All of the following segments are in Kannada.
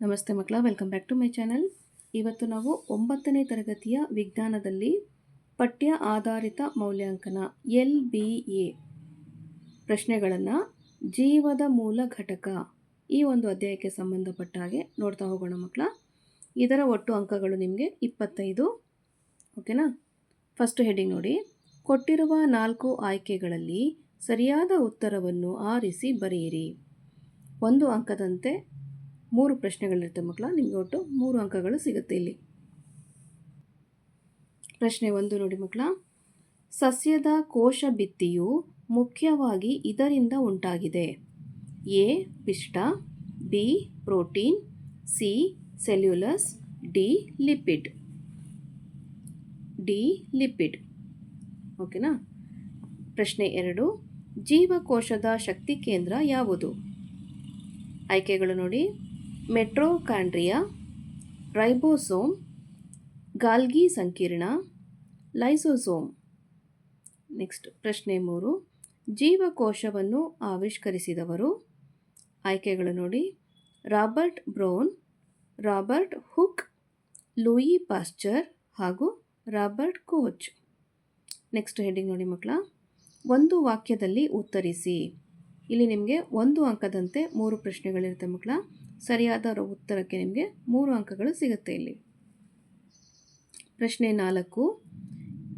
ನಮಸ್ತೆ ಮಕ್ಕಳ welcome back to my channel ಇವತ್ತು ನಾವು ಒಂಬತ್ತನೇ ತರಗತಿಯ ವಿಜ್ಞಾನದಲ್ಲಿ ಪಠ್ಯ ಆಧಾರಿತ ಮೌಲ್ಯಾಂಕನ, ಎಲ್ ಬಿ ಎ ಪ್ರಶ್ನೆಗಳನ್ನು ಜೀವದ ಮೂಲ ಘಟಕ ಈ ಒಂದು ಅಧ್ಯಾಯಕ್ಕೆ ಸಂಬಂಧಪಟ್ಟ ಹಾಗೆ ನೋಡ್ತಾ ಹೋಗೋಣ ಮಕ್ಕಳ. ಇದರ ಒಟ್ಟು ಅಂಕಗಳು ನಿಮಗೆ ಇಪ್ಪತ್ತೈದು ಓಕೆನಾ ಫಸ್ಟ್ ಹೆಡಿಂಗ್ ನೋಡಿ. ಕೊಟ್ಟಿರುವ ನಾಲ್ಕು ಆಯ್ಕೆಗಳಲ್ಲಿ ಸರಿಯಾದ ಉತ್ತರವನ್ನು ಆರಿಸಿ ಬರೆಯಿರಿ. ಒಂದು ಅಂಕದಂತೆ ಮೂರು ಪ್ರಶ್ನೆಗಳಿರುತ್ತೆ ಮಕ್ಕಳ, ನಿಮಗೆ ಒಟ್ಟು ಮೂರು ಅಂಕಗಳು ಸಿಗುತ್ತೆ ಇಲ್ಲಿ. ಪ್ರಶ್ನೆ ಒಂದು ನೋಡಿ ಮಕ್ಕಳ, ಸಸ್ಯದ ಕೋಶ ಭಿತ್ತಿಯು ಮುಖ್ಯವಾಗಿ ಇದರಿಂದ ಉಂಟಾಗಿದೆ. ಎ, ಪಿಷ್ಟ, B, protein, C, cellulose, D, lipid. D, lipid. ಓಕೆನಾ? ಪ್ರಶ್ನೆ ಎರಡು, ಜೀವಕೋಶದ ಶಕ್ತಿ ಕೇಂದ್ರ ಯಾವುದು? ಆಯ್ಕೆಗಳು ನೋಡಿ. ಮೆಟ್ರೋಕಾಂಡ್ರಿಯಾ ರೈಬೋಸೋಮ್, ಗಾಲ್ಗಿ ಸಂಕೀರ್ಣ, ಲೈಸೋಸೋಮ್. ನೆಕ್ಸ್ಟ್ ಪ್ರಶ್ನೆ ಮೂರು. ಜೀವಕೋಶವನ್ನು ಆವಿಷ್ಕರಿಸಿದವರು ಆಯ್ಕೆಗಳು ನೋಡಿ. Robert Brown, Robert Hooke, Louis Pasteur ಹಾಗೂ ರಾಬರ್ಟ್ ಕೋಚ್. ನೆಕ್ಸ್ಟ್ ಹೆಡ್ಡಿಂಗ್ ನೋಡಿ ಮಕ್ಕಳ. ಒಂದು ವಾಕ್ಯದಲ್ಲಿ ಉತ್ತರಿಸಿ. ಇಲ್ಲಿ ನಿಮಗೆ ಒಂದು ಅಂಕದಂತೆ ಮೂರು ಪ್ರಶ್ನೆಗಳಿರುತ್ತೆ ಮಕ್ಕಳ. ಸರಿಯಾದ ಉತ್ತರಕ್ಕೆ ನಿಮಗೆ ಮೂರು ಅಂಕಗಳು ಸಿಗುತ್ತೆ ಇಲ್ಲಿ. ಪ್ರಶ್ನೆ ನಾಲ್ಕು,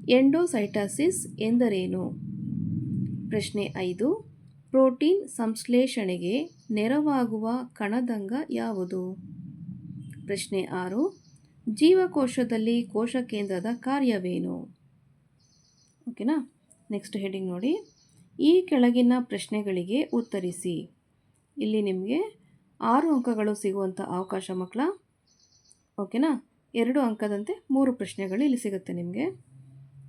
ಎಂಡೋಸೈಟಾಸಿಸ್ ಎಂದರೇನು? ಪ್ರಶ್ನೆ ಐದು, ಪ್ರೋಟೀನ್ ಸಂಶ್ಲೇಷಣೆಗೆ ನೆರವಾಗುವ ಕಣದಂಗ ಯಾವುದು? ಪ್ರಶ್ನೆ ಆರು, ಜೀವಕೋಶದಲ್ಲಿ ಕೋಶ ಕೇಂದ್ರದ ಕಾರ್ಯವೇನು? ಓಕೆನಾ? ನೆಕ್ಸ್ಟ್ ಹೆಡಿಂಗ್ ನೋಡಿ. ಈ ಕೆಳಗಿನ ಪ್ರಶ್ನೆಗಳಿಗೆ ಉತ್ತರಿಸಿ. ಇಲ್ಲಿ ನಿಮಗೆ ಆರು ಅಂಕಗಳು ಸಿಗುವಂಥ ಅವಕಾಶ ಮಕ್ಕಳ, ಓಕೆನಾ? ಎರಡು ಅಂಕದಂತೆ ಮೂರು ಪ್ರಶ್ನೆಗಳು ಇಲ್ಲಿ ಸಿಗುತ್ತೆ ನಿಮಗೆ.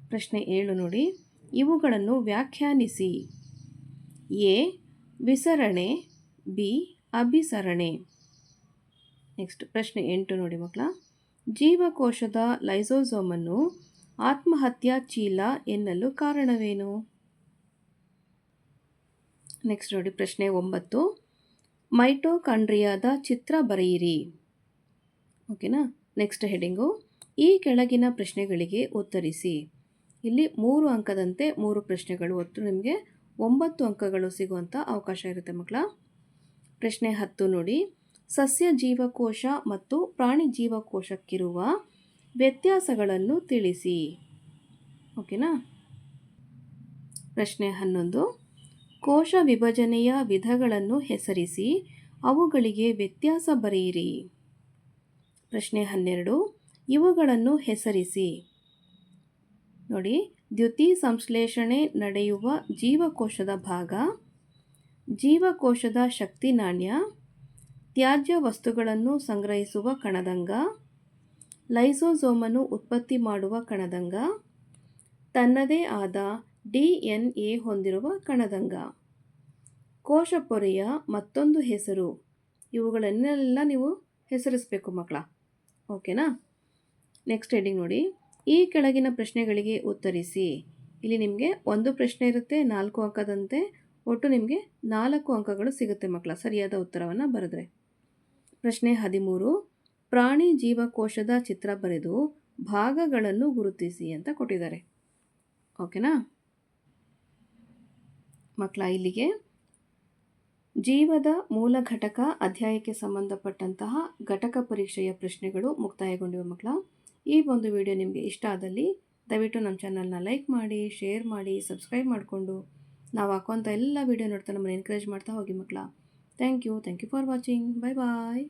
ಪ್ರಶ್ನೆ ಏಳು ನೋಡಿ. ಇವುಗಳನ್ನು ವ್ಯಾಖ್ಯಾನಿಸಿ. ಎ, ವಿಸರಣೆ, ಬಿ, ಅಭಿಸರಣೆ. ನೆಕ್ಸ್ಟ್ ಪ್ರಶ್ನೆ ಎಂಟು ನೋಡಿ ಮಕ್ಕಳ. ಜೀವಕೋಶದ ಲೈಸೋಸೋಮನ್ನು ಆತ್ಮಹತ್ಯಾ ಚೀಲ ಎನ್ನಲು ಕಾರಣವೇನು? ನೆಕ್ಸ್ಟ್ ನೋಡಿ ಪ್ರಶ್ನೆ ಒಂಬತ್ತು. ಮೈಟೋಕಾಂಡ್ರಿಯಾದ ಚಿತ್ರ ಬರೆಯಿರಿ. ಓಕೆನಾ? ನೆಕ್ಸ್ಟ್ ಹೆಡಿಂಗು ಈ ಕೆಳಗಿನ ಪ್ರಶ್ನೆಗಳಿಗೆ ಉತ್ತರಿಸಿ. ಇಲ್ಲಿ ಮೂರು ಅಂಕದಂತೆ ಮೂರು ಪ್ರಶ್ನೆಗಳು ಒತ್ತು ನಿಮಗೆ ಒಂಬತ್ತು ಅಂಕಗಳು ಸಿಗುವಂಥ ಅವಕಾಶ ಇರುತ್ತೆ ಮಕ್ಕಳ. ಪ್ರಶ್ನೆ ಹತ್ತು ನೋಡಿ. ಸಸ್ಯ ಜೀವಕೋಶ ಮತ್ತು ಪ್ರಾಣಿ ಜೀವಕೋಶಕ್ಕಿರುವ ವ್ಯತ್ಯಾಸಗಳನ್ನು ತಿಳಿಸಿ. ಓಕೆನಾ? ಪ್ರಶ್ನೆ ಹನ್ನೊಂದು. ಕೋಶ ವಿಭಜನೆಯ ವಿಧಗಳನ್ನು ಹೆಸರಿಸಿ ಅವುಗಳಿಗೆ ವ್ಯತ್ಯಾಸ ಬರೆಯಿರಿ. ಪ್ರಶ್ನೆ ಹನ್ನೆರಡು. ಇವುಗಳನ್ನು ಹೆಸರಿಸಿ. ನೋಡಿ ದ್ಯುತಿ ಸಂಶ್ಲೇಷಣೆ ನಡೆಯುವ ಜೀವಕೋಶದ ಭಾಗ. ಜೀವಕೋಶದ ಶಕ್ತಿ ನಾಣ್ಯ. ತ್ಯಾಜ್ಯ ವಸ್ತುಗಳನ್ನು ಸಂಗ್ರಹಿಸುವ ಕಣದಂಗ. ಲೈಸೋಸೋಮನ್ನು ಉತ್ಪತ್ತಿ ಮಾಡುವ ಕಣದಂಗ. ತನ್ನದೇ ಆದ ಡಿ ಎನ್ ಎ ಹೊಂದಿರುವ ಕಣದಂಗ. ಕೋಶಪೊರೆಯ ಮತ್ತೊಂದು ಹೆಸರು. ಇವುಗಳನ್ನೆಲ್ಲ ನೀವು ಹೆಸರಿಸಬೇಕು ಮಕ್ಕಳ. ಓಕೆನಾ? ನೆಕ್ಸ್ಟ್ ಹೆಡಿಂಗ್ ನೋಡಿ. ಈ ಕೆಳಗಿನ ಪ್ರಶ್ನೆಗಳಿಗೆ ಉತ್ತರಿಸಿ. ಇಲ್ಲಿ ನಿಮಗೆ ಒಂದು ಪ್ರಶ್ನೆ ಇರುತ್ತೆ, ನಾಲ್ಕು ಅಂಕದಂತೆ. ಒಟ್ಟು ನಿಮಗೆ ನಾಲ್ಕು ಅಂಕಗಳು ಸಿಗುತ್ತೆ ಮಕ್ಕಳ, ಸರಿಯಾದ ಉತ್ತರವನ್ನು ಬರೆದ್ರೆ. ಪ್ರಶ್ನೆ ಹದಿಮೂರು. ಪ್ರಾಣಿ ಜೀವಕೋಶದ ಚಿತ್ರ ಬರೆದು ಭಾಗಗಳನ್ನು ಗುರುತಿಸಿ ಅಂತ ಕೊಟ್ಟಿದ್ದಾರೆ. ಓಕೆನಾ? ಮಕ್ಕಳ ಇಲ್ಲಿಗೆ. ಜೀವದ ಮೂಲ ಘಟಕ ಅಧ್ಯಾಯಕ್ಕೆ ಸಂಬಂಧಪಟ್ಟಂತಹ ಘಟಕ ಪರೀಕ್ಷೆಯ ಪ್ರಶ್ನೆಗಳು ಮುಕ್ತಾಯಗೊಂಡಿವೆ ಮಕ್ಕಳ. ಈ ಒಂದು ವಿಡಿಯೋ ನಿಮಗೆ ಇಷ್ಟ ಆದಲ್ಲಿ ದಯವಿಟ್ಟು ನಮ್ಮ ಚಾನಲ್ನ ಲೈಕ್ ಮಾಡಿ ಶೇರ್ ಮಾಡಿ ಸಬ್ಸ್ಕ್ರೈಬ್ ಮಾಡಿಕೊಂಡು ನಾವು ಹಾಕುವಂಥ ಎಲ್ಲ ವೀಡಿಯೋ ನೋಡ್ತಾ ನಮ್ಮನ್ನು ಎನ್ಕರೇಜ್ ಮಾಡ್ತಾ ಹೋಗಿ ಮಕ್ಕಳ. Thank you thank you for watching bye bye